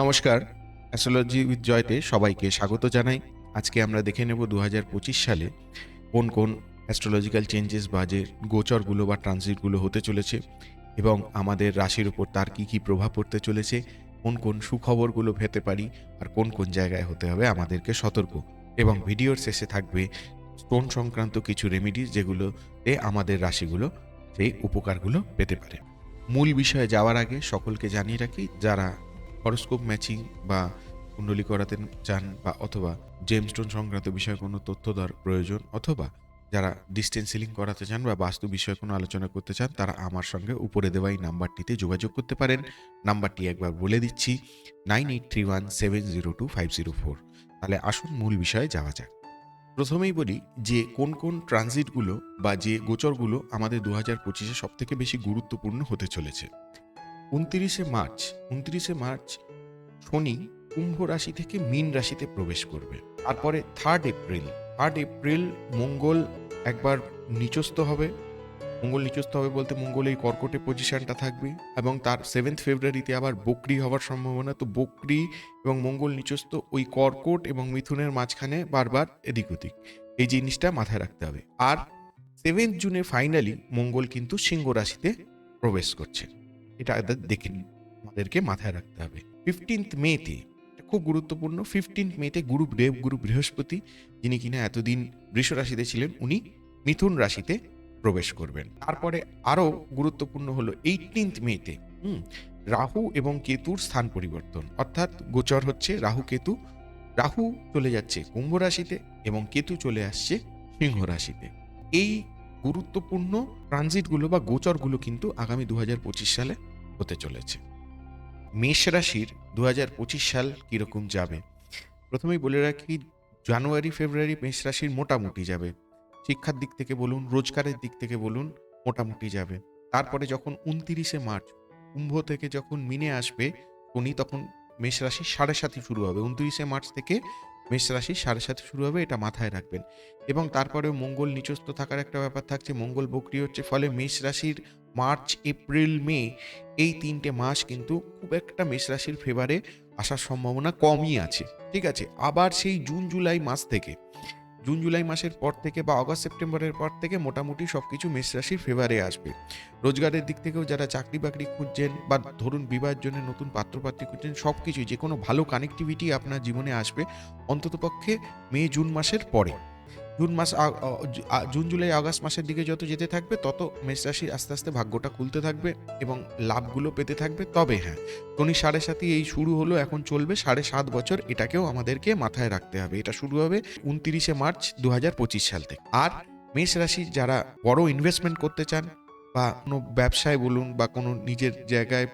নমস্কার astrology with Jayate সবাইকে স্বাগত জানাই। আজকে আমরা দেখে নেব দু হাজার পঁচিশ সালে কোন কোন অ্যাস্ট্রোলজিক্যাল চেঞ্জেস বা যে গোচরগুলো বা ট্রানজিটগুলো হতে চলেছে এবং আমাদের রাশির উপর তার কী কী প্রভাব পড়তে চলেছে, কোন কোন সুখবরগুলো পেতে পারি আর কোন কোন জায়গায় হতে হবে আমাদেরকে সতর্ক। এবং ভিডিওর শেষে থাকবে স্টোন সংক্রান্ত কিছু রেমিডিস যেগুলোতে আমাদের রাশিগুলো সেই উপকারগুলো পেতে পারে। মূল বিষয়ে যাওয়ার আগে সকলকে জানিয়ে রাখি, যারা হরস্কোপ ম্যাচিং বা কুণ্ডলি করাতে চান বা অথবা জেমস্টোন সংক্রান্ত বিষয়ে কোনো তথ্য দর প্রয়োজন অথবা যারা ডিস্টেন্স সিলিং করাতে চান বা বাস্তু বিষয়ে কোনো আলোচনা করতে চান, তারা আমার সঙ্গে উপরে দেওয়া এই নাম্বারটিতে যোগাযোগ করতে পারেন। নাম্বারটি একবার বলে দিচ্ছি nine eight three one seven zero two five zero four তাহলে আসুন মূল বিষয়ে যাওয়া যাক। প্রথমেই বলি যে কোন কোন ট্রানজিটগুলো বা যে গোচরগুলো আমাদের দু হাজার পঁচিশে সব থেকে বেশি গুরুত্বপূর্ণ হতে চলেছে। উনত্রিশে মার্চ উনত্রিশে মার্চ শনি কুম্ভ রাশি থেকে মীন রাশিতে প্রবেশ করবে। তারপরে থার্ড এপ্রিল থার্ড এপ্রিল মঙ্গল একবার নিচস্থ হবে। মঙ্গল নিচস্থ হবে বলতে মঙ্গল এই কর্কটে পজিশনটা থাকবে এবং তার সেভেন্থ ফেব্রুয়ারিতে আবার বকরি হওয়ার সম্ভাবনা। তো বকরি এবং মঙ্গল নিচস্থ ওই কর্কট এবং মিথুনের মাঝখানে বারবার এদিক ওদিক। এই জিনিসটা মাথায় রাখতে হবে। আর সেভেন্থ জুনে ফাইনালি মঙ্গল কিন্তু সিংহ রাশিতে প্রবেশ করছে। এটা দেখে নিন। আমাদেরকে মাথায় রাখতে হবে। ফিফটিন্থ মেতে খুব গুরুত্বপূর্ণ ফিফটিন্থ মেতে গুরু দেব, গুরু বৃহস্পতি, যিনি কিনা এতদিন বৃষ রাশিতে ছিলেন, উনি মিথুন রাশিতে প্রবেশ করবেন। তারপরে আরও গুরুত্বপূর্ণ হলো এইটিন্থ মেতে হুম, রাহু এবং কেতুর স্থান পরিবর্তন। অর্থাৎ গোচর হচ্ছে রাহু, কেতু, রাহু চলে যাচ্ছে কুম্ভ রাশিতে এবং কেতু চলে আসছে সিংহ রাশিতে। এই গুরুত্বপূর্ণ ট্রানজিটগুলো বা গোচরগুলো কিন্তু আগামী দু হাজার পঁচিশ সালে হতে চলেছে। মেষ রাশির দু হাজার পঁচিশ সাল কীরকম যাবে? প্রথমেই বলে রাখি, জানুয়ারি, ফেব্রুয়ারি মেষ রাশির মোটামুটি যাবে। শিক্ষার দিক থেকে বলুন, রোজগারের দিক থেকে বলুন, মোটামুটি যাবে। তারপরে যখন উনতিরিশে মার্চ, কুম্ভ থেকে যখন মিনে আসবে শনি তখন মেষ রাশি সাড়ে সাথে শুরু হবে। উনত্রিশে মার্চ থেকে মেষ রাশি সাড়ে সাথে শুরু হবে, এটা মাথায় রাখবেন। এবং তারপরে মঙ্গল নিচস্থ থাকার একটা ব্যাপার থাকছে, মঙ্গল বক্রি হচ্ছে, ফলে মেষ রাশির মার্চ, এপ্রিল, মে এই তিনটে মাস কিন্তু খুব একটা মেষ রাশির ফেভারে আসার সম্ভাবনা কমই আছে। ঠিক আছে, আবার সেই জুন, জুলাই মাস থেকে জুন, জুলাই মাসের পর থেকে বা অগস্ট, সেপ্টেম্বরের পর থেকে মোটামুটি সব কিছু মেষ রাশির ফেভারে আসবে। রোজগারের দিক থেকেও যারা চাকরি বাকরি খুঁজছেন বা ধরুন বিবাহের জন্য নতুন পাত্রপাত্রী খুঁজছেন সব কিছুই যে কোনো ভালো কানেক্টিভিটি আপনার জীবনে আসবে অন্ততপক্ষে মে, জুন মাসের পরে। জুন মাস জুন, জুলাই, আগস্ট মাসের দিকে যত যেতে থাকবে, তত মেষ রাশির আস্তে আস্তে ভাগ্যটা খুলতে থাকবে এবং লাভগুলো পেতে থাকবে। তবে হ্যাঁ শনি সাড়ে সাতই এই শুরু হলো, এখন চলবে সাড়ে সাত বছর। এটাকেও আমাদেরকে মাথায় রাখতে হবে। এটা শুরু হবে উনতিরিশে মার্চ দু হাজার পঁচিশ সাল থেকে। আর মেষ রাশি যারা বড় ইনভেস্টমেন্ট করতে চান বা কোনো ব্যবসায় বলুন বা কোনো নিজের জায়গায়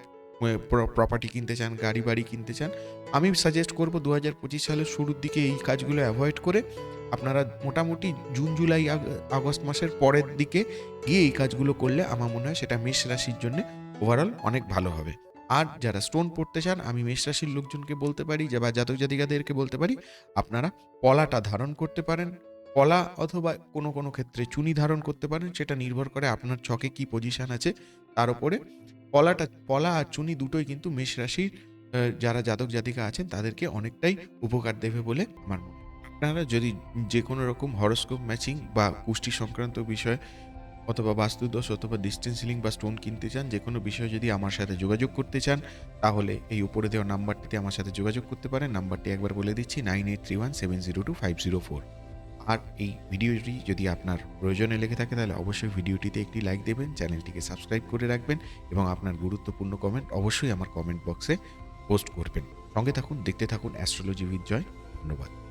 প্রপার্টি কিনতে চান, গাড়ি বাড়ি কিনতে চান, আমি সাজেস্ট করব দু হাজার পঁচিশ সালের শুরুর দিকে এই কাজগুলো অ্যাভয়েড করে আপনারা মোটামুটি জুন, জুলাই, আগ- আগস্ট মাসের পরের দিকে গিয়ে এই কাজগুলো করলে আমার মনে হয় সেটা মেষ রাশির জন্য ওভারঅল অনেক ভালো হবে। আর যারা স্টোন পড়তে চান, আমি মেষ রাশির লোকজনকে বলতে পারি বা জাতক জাতিকাদেরকে বলতে পারি, আপনারা পলাটা ধারণ করতে পারেন। পলা অথবা কোনো কোনো ক্ষেত্রে চুনি ধারণ করতে পারেন, সেটা নির্ভর করে আপনার ছকে কি পজিশন আছে, তার উপরে পলাটা, পলা আর চুনি দুটোই কিন্তু মেষ রাশির যারা জাতক জাতিকা আছেন তাদেরকে অনেকটাই উপকার দেবে বলে আমার মনে আপনারা যদি যে কোনো রকম হরস্কোপ ম্যাচিং বা কুষ্টি সংক্রান্ত বিষয় অথবা বাস্তুদোষ অথবা ডিস্টেন্স সিলিং বা স্টোন কিনতে চান, যে কোনো বিষয়ে যদি আমার সাথে যোগাযোগ করতে চান, তাহলে এই উপরে দেওয়া নাম্বারটিতে আমার সাথে যোগাযোগ করতে পারেন। নাম্বারটি একবার বলে দিচ্ছি nine eight three one seven zero two five zero four আর এই ভিডিওটি যদি আপনার প্রয়োজনে লেগে থাকে, তাহলে অবশ্যই ভিডিওটিতে একটি লাইক দেবেন, চ্যানেলটিকে সাবস্ক্রাইব করে রাখবেন এবং আপনার গুরুত্বপূর্ণ কমেন্ট অবশ্যই আমার কমেন্ট বক্সে পোস্ট করবেন। সঙ্গে থাকুন, দেখতে থাকুন অ্যাস্ট্রোলজি উইথ জয় ধন্যবাদ।